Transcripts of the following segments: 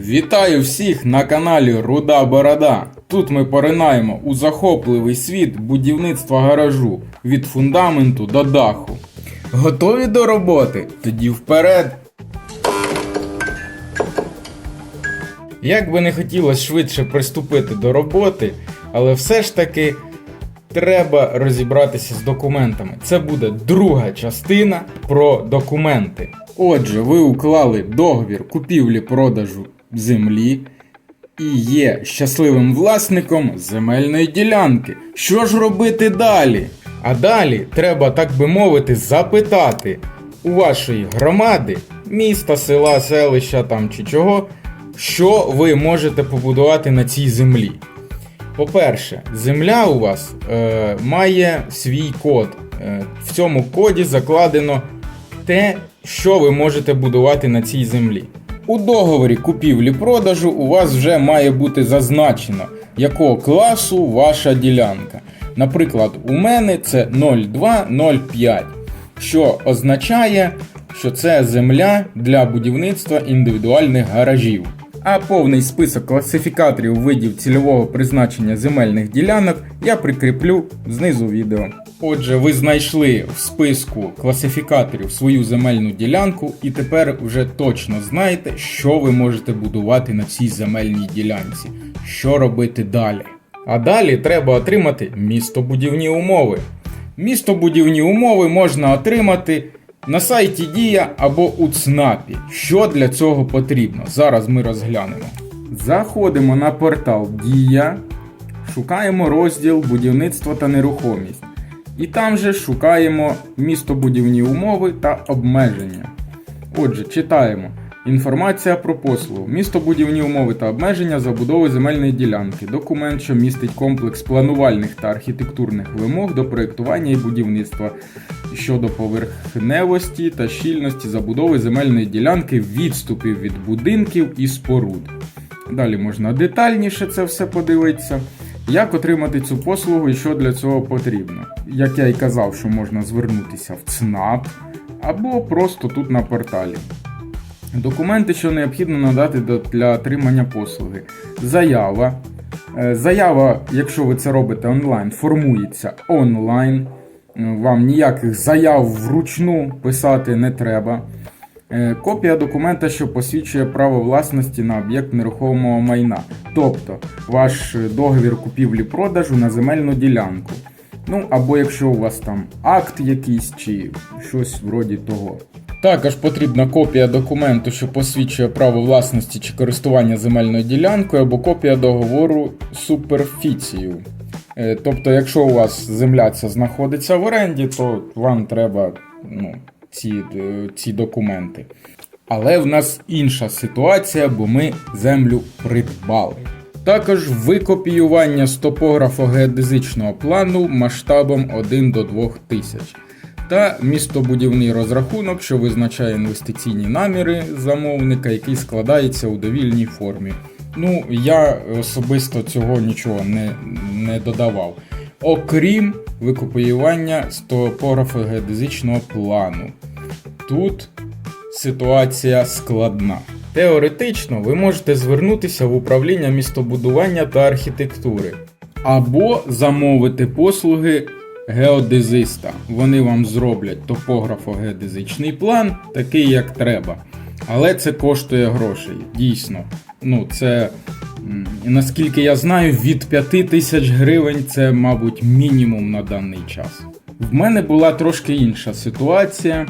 Вітаю всіх на каналі Руда Борода. Тут ми поринаємо у захопливий світ будівництва гаражу від фундаменту до даху. Готові до роботи? Тоді вперед! Як би не хотілося швидше приступити до роботи, але все ж таки треба розібратися з документами. Це буде друга частина про документи. Отже, ви уклали договір купівлі-продажу землі і є щасливим власником земельної ділянки. Що ж робити далі? А далі треба, так би мовити, запитати у вашої громади, міста, села, селища там чи чого, що ви можете побудувати на цій землі. По-перше, земля у вас е, має свій код. Е, в цьому коді закладено те, що ви можете будувати на цій землі. У договорі купівлі-продажу у вас вже має бути зазначено, якого класу ваша ділянка. Наприклад, у мене це 0205, що означає, що це земля для будівництва індивідуальних гаражів. А повний список класифікаторів видів цільового призначення земельних ділянок я прикріплю знизу відео. Отже, ви знайшли в списку класифікаторів свою земельну ділянку, і тепер вже точно знаєте, що ви можете будувати на цій земельній ділянці, що робити далі. А далі треба отримати містобудівні умови. Містобудівні умови можна отримати на сайті Дія або у ЦНАПі. Що для цього потрібно? Зараз ми розглянемо. Заходимо на портал Дія, шукаємо розділ будівництво та нерухомість. І там же шукаємо містобудівні умови та обмеження. Отже, читаємо. Інформація про послугу. Містобудівні умови та обмеження забудови земельної ділянки. Документ, що містить комплекс планувальних та архітектурних вимог до проєктування і будівництва щодо поверхневості та щільності забудови земельної ділянки, відступів від будинків і споруд. Далі можна детальніше це все подивитися. Як отримати цю послугу і що для цього потрібно? Як я й казав, що можна звернутися в ЦНАП або просто тут на порталі. Документи, що необхідно надати для отримання послуги. Заява. Е, Заява, якщо ви це робите онлайн, формується онлайн. Е, Вам ніяких заяв вручну писати не треба. Е, Копія документа, що посвідчує право власності на об'єкт нерухомого майна, тобто ваш е, договір купівлі-продажу на земельну ділянку. Ну або якщо у вас там акт якийсь чи щось вроді того. Також потрібна копія документу, що посвідчує право власності чи користування земельною ділянкою, або копія договору суперфіцію. Е, Тобто, якщо у вас земля ця знаходиться в оренді, то вам треба ну, ці, е, ці документи. Але в нас інша ситуація, бо ми землю придбали. Також викопіювання з топографо-геодезичного плану масштабом 1 до 2 тисяч та містобудівний розрахунок, що визначає інвестиційні наміри замовника, який складається у довільній формі. Ну, я особисто цього нічого не, не додавав. Окрім викопіювання з топографо-геодезичного плану. Тут ситуація складна. Теоретично ви можете звернутися в управління містобудування та архітектури або замовити послуги геодезиста. Вони вам зроблять топографо-геодезичний план, такий як треба. Але це коштує грошей. Дійсно. Ну, це, наскільки я знаю, від 5 тисяч гривень це, мабуть, мінімум на даний час. В мене була трошки інша ситуація.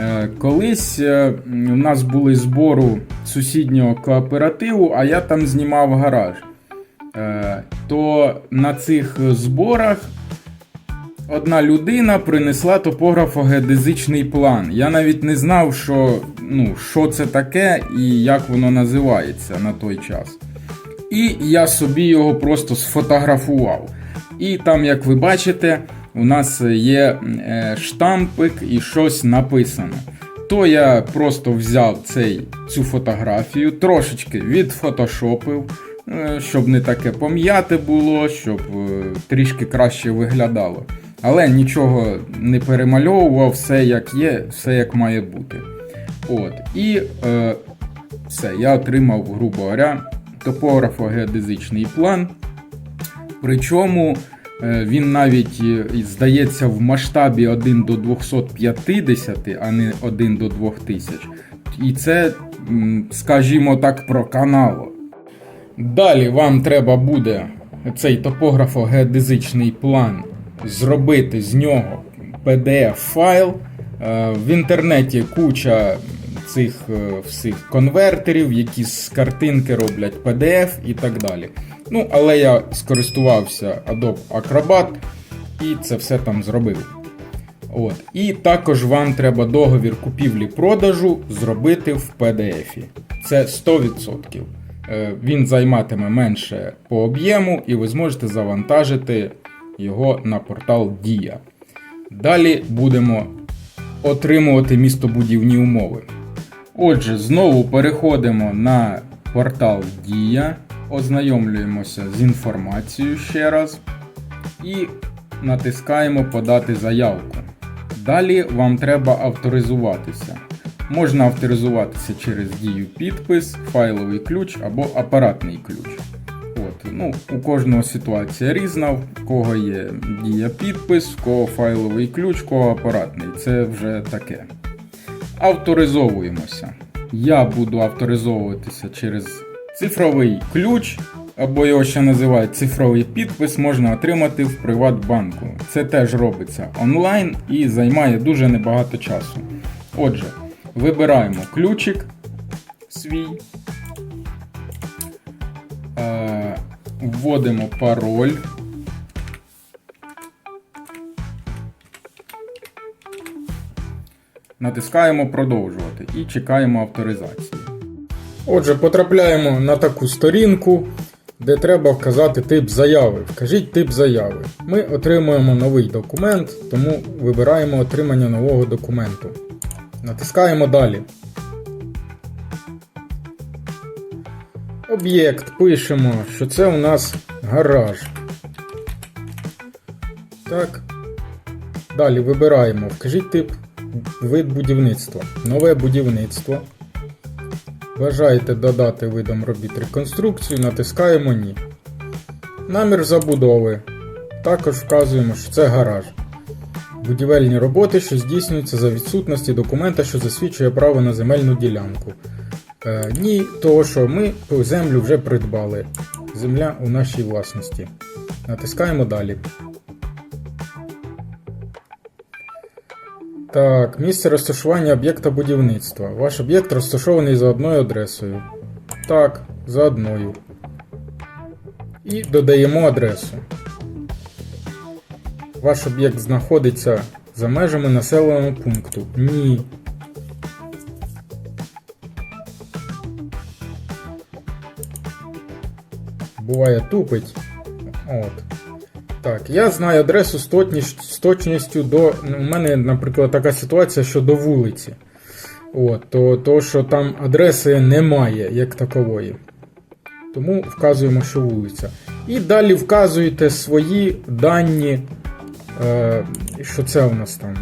Е, Колись е, у нас були збору сусіднього кооперативу, а я там знімав гараж. Е, То на цих зборах одна людина принесла топографо-геодезичний план. Я навіть не знав, що, ну, що це таке і як воно називається на той час. І я собі його просто сфотографував. І там, як ви бачите, у нас є е, штампик і щось написано. То я просто взяв цей, цю фотографію, трошечки відфотошопив, е, щоб не таке пом'яте було, щоб е, трішки краще виглядало. Але нічого не перемальовував, все як є, все як має бути. От. І е, Все, я отримав, грубо говоря, топографо-геодезичний план. Причому е, він навіть е, здається в масштабі 1 до 250, а не 1 до 2000. І це, скажімо так, про канало. Далі вам треба буде цей топографо-геодезичний план зробити з нього PDF-файл. Е, В інтернеті куча цих е, всіх конвертерів, які з картинки роблять PDF і так далі. Ну, але я скористувався Adobe Acrobat і це все там зробив. От. І також вам треба договір купівлі-продажу зробити в PDF. Це 100%. Е, Він займатиме менше по об'єму, і ви зможете завантажити його на портал Дія. Далі будемо отримувати містобудівні умови. Отже, знову переходимо на портал Дія, ознайомлюємося з інформацією ще раз і натискаємо Подати заявку. Далі вам треба авторизуватися. Можна авторизуватися через дію підпис, файловий ключ або апаратний ключ. От, ну, у кожного ситуація різна, в кого є дія підпис, в кого файловий ключ, в кого апаратний. Це вже таке. Авторизовуємося. Я буду авторизовуватися через цифровий ключ, або його ще називають цифровий підпис, можна отримати в Приватбанку. Це теж робиться онлайн і займає дуже небагато часу. Отже, вибираємо ключик свій. Е, Вводимо пароль. Натискаємо продовжувати і чекаємо авторизації. Отже, потрапляємо на таку сторінку, де треба вказати тип заяви. Вкажіть тип заяви. Ми отримуємо новий документ, тому вибираємо отримання нового документу. Натискаємо далі. Об'єкт пишемо, що це у нас гараж. Так. Далі вибираємо. Вкажіть тип вид будівництва. Нове будівництво. Бажаєте додати видом робіт реконструкцію, натискаємо Ні. Намір забудови. Також вказуємо, що це гараж. Будівельні роботи, що здійснюються за відсутності документа, що засвідчує право на земельну ділянку. Е, ні, того що ми землю вже придбали. Земля у нашій власності. Натискаємо далі. Так, місце розташування об'єкта будівництва. Ваш об'єкт розташований за одною адресою. Так, за одною. І додаємо адресу. Ваш об'єкт знаходиться за межами населеного пункту. Ні. Буває тупить. От. Так, я знаю адресу з точніш- з точністю до. ну, У мене, наприклад, така ситуація, що до вулиці. От, то, то, що там адреси немає як такової. Тому вказуємо, що вулиця. І далі вказуєте свої дані, е, що це у нас там.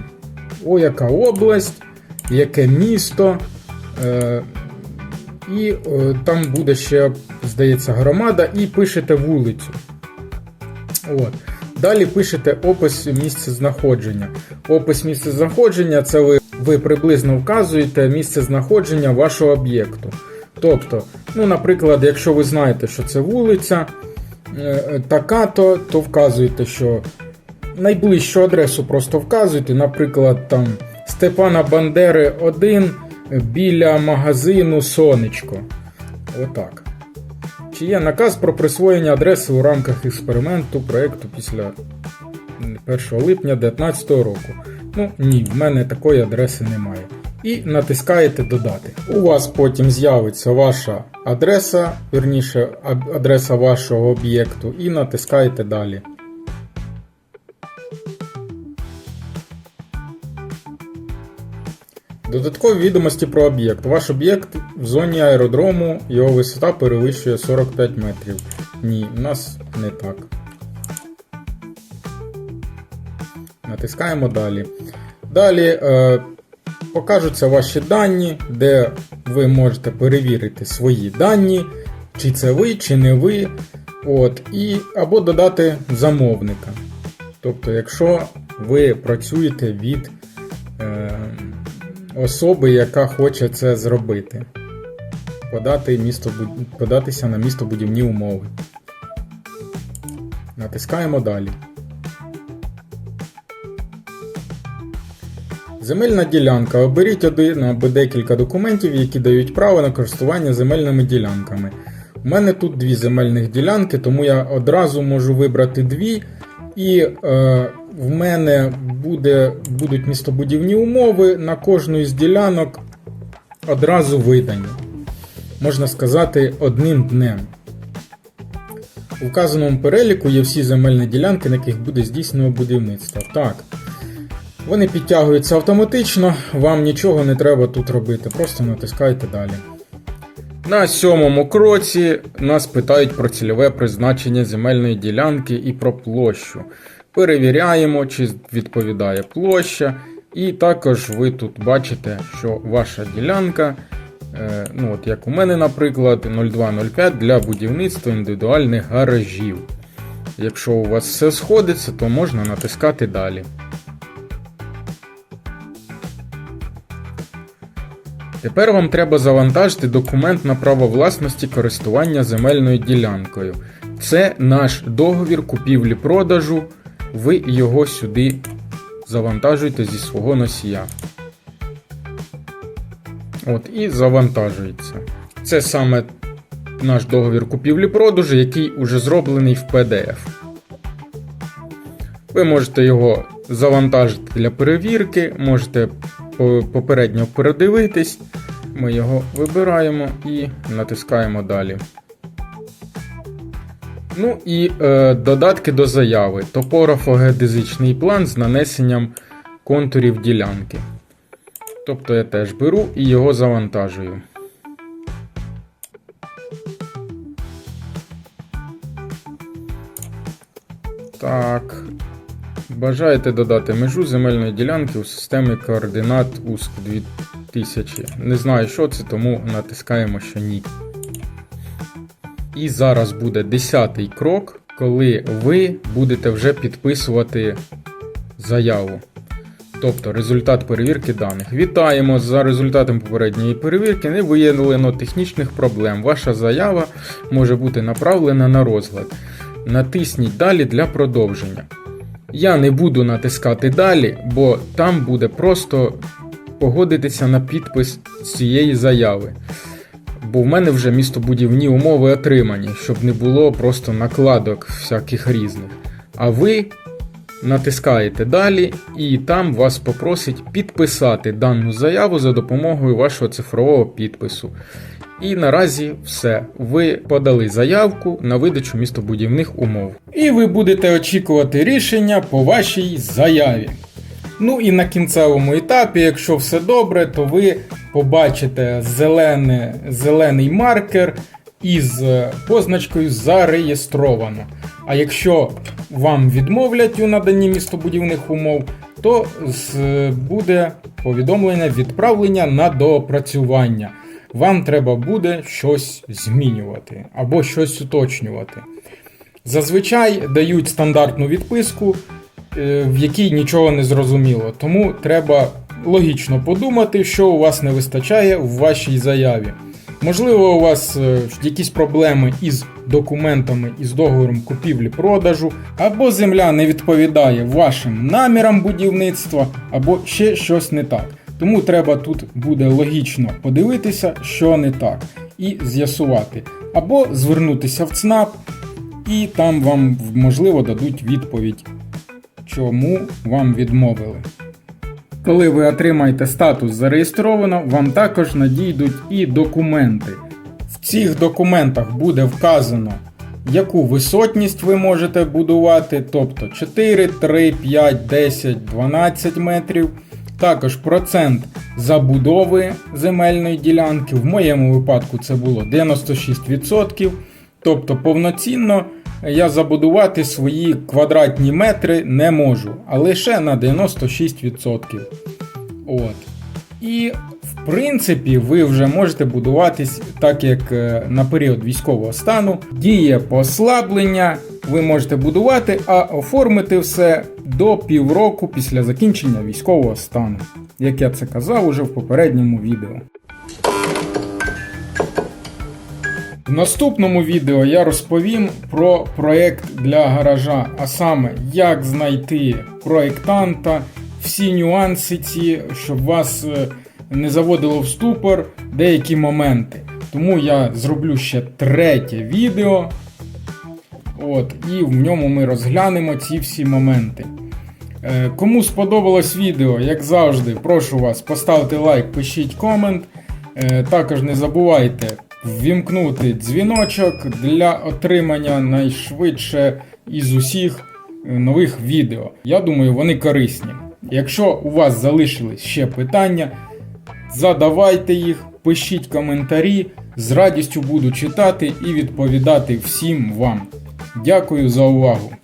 О, яка область, яке місто. Е, і е, там буде ще, здається, громада, і пишете вулицю. От. Далі пишете опис місця знаходження. Опис місця знаходження це ви, ви приблизно вказуєте місце знаходження вашого об'єкту. Тобто, ну, наприклад, якщо ви знаєте, що це вулиця е, така-то, то вказуєте, що найближчу адресу просто вказуєте, наприклад, там Степана Бандери 1 біля магазину Сонечко. Отак. Чи є наказ про присвоєння адреси у рамках експерименту проєкту після 1 липня 2019 року? Ну ні, в мене такої адреси немає. І натискаєте Додати. У вас потім з'явиться ваша адреса, верніше адреса вашого об'єкту, і натискаєте Далі. Додаткові відомості про об'єкт. Ваш об'єкт в зоні аеродрому, його висота перевищує 45 метрів. Ні, у нас не так. Натискаємо далі. Далі е, покажуться ваші дані, де ви можете перевірити свої дані, чи це ви, чи не ви. От, і, або додати замовника. Тобто, якщо ви працюєте від е, особи, яка хоче це зробити, подати місто, податися на містобудівні умови. Натискаємо далі. Земельна ділянка. Оберіть один або декілька документів, які дають право на користування земельними ділянками. У мене тут дві земельних ділянки, тому я одразу можу вибрати дві. І е, в мене буде, будуть містобудівні умови на кожну із ділянок одразу видані. Можна сказати, одним днем. У вказаному переліку є всі земельні ділянки, на яких буде здійснено будівництво. Так. Вони підтягуються автоматично, вам нічого не треба тут робити, просто натискайте далі. На сьомому кроці нас питають про цільове призначення земельної ділянки і про площу. Перевіряємо, чи відповідає площа. І також ви тут бачите, що ваша ділянка, е, ну от як у мене, наприклад, 0205 для будівництва індивідуальних гаражів. Якщо у вас все сходиться, то можна натискати далі. Тепер вам треба завантажити документ на право власності користування земельною ділянкою. Це наш договір купівлі-продажу. Ви його сюди завантажуєте зі свого носія. От, і завантажується. Це саме наш договір купівлі-продажу, який уже зроблений в PDF. Ви можете його завантажити для перевірки, можете попередньо передивитись. Ми його вибираємо і натискаємо далі. Ну і е, додатки до заяви. Топографо-геодезичний план з нанесенням контурів ділянки. Тобто я теж беру і його завантажую. Так. Бажаєте додати межу земельної ділянки у системі координат УСК 2000. Не знаю, що це, тому натискаємо, що ні. І зараз буде 10 крок, коли ви будете вже підписувати заяву. Тобто результат перевірки даних. Вітаємо! За результатом попередньої перевірки не виявлено технічних проблем. Ваша заява може бути направлена на розгляд. Натисніть далі для продовження. Я не буду натискати далі, бо там буде просто погодитися на підпис цієї заяви. Бо в мене вже містобудівні умови отримані, щоб не було просто накладок всяких різних. А ви натискаєте далі, і там вас попросить підписати дану заяву за допомогою вашого цифрового підпису. І наразі все. Ви подали заявку на видачу містобудівних умов. І ви будете очікувати рішення по вашій заяві. Ну і на кінцевому етапі, якщо все добре, то ви побачите зелене, зелений маркер із позначкою зареєстровано. А якщо вам відмовлять у наданні містобудівних умов, то буде повідомлення відправлення на доопрацювання. Вам треба буде щось змінювати або щось уточнювати. Зазвичай дають стандартну відписку, в якій нічого не зрозуміло. Тому треба логічно подумати, що у вас не вистачає в вашій заяві. Можливо, у вас е, якісь проблеми із документами із договором купівлі-продажу, або земля не відповідає вашим намірам будівництва, або ще щось не так. Тому треба тут буде логічно подивитися, що не так, і з'ясувати, або звернутися в ЦНАП, і там вам можливо дадуть відповідь, чому вам відмовили. Коли ви отримаєте статус зареєстровано, вам також надійдуть і документи. В цих документах буде вказано, яку висотність ви можете будувати, тобто 4, 3, 5, 10, 12 метрів. Також процент забудови земельної ділянки. В моєму випадку це було 96%. Тобто повноцінно я забудувати свої квадратні метри не можу, а лише на 96%. От. І, в принципі, ви вже можете будуватись так, як е, на період військового стану. Діє послаблення, ви можете будувати, а оформити все до півроку після закінчення військового стану. Як я це казав уже в попередньому відео. В наступному відео я розповім про проєкт для гаража, а саме як знайти проєктанта, всі нюанси ці, щоб вас е, не заводило в ступор деякі моменти. Тому я зроблю ще третє відео. От, і в ньому ми розглянемо ці всі моменти. Е, Кому сподобалось відео, як завжди, прошу вас поставити лайк, пишіть комент. Е, Також не забувайте ввімкнути дзвіночок для отримання найшвидше із усіх е, нових відео. Я думаю, вони корисні. Якщо у вас залишились ще питання, задавайте їх, пишіть коментарі. З радістю буду читати і відповідати всім вам. Дякую за увагу!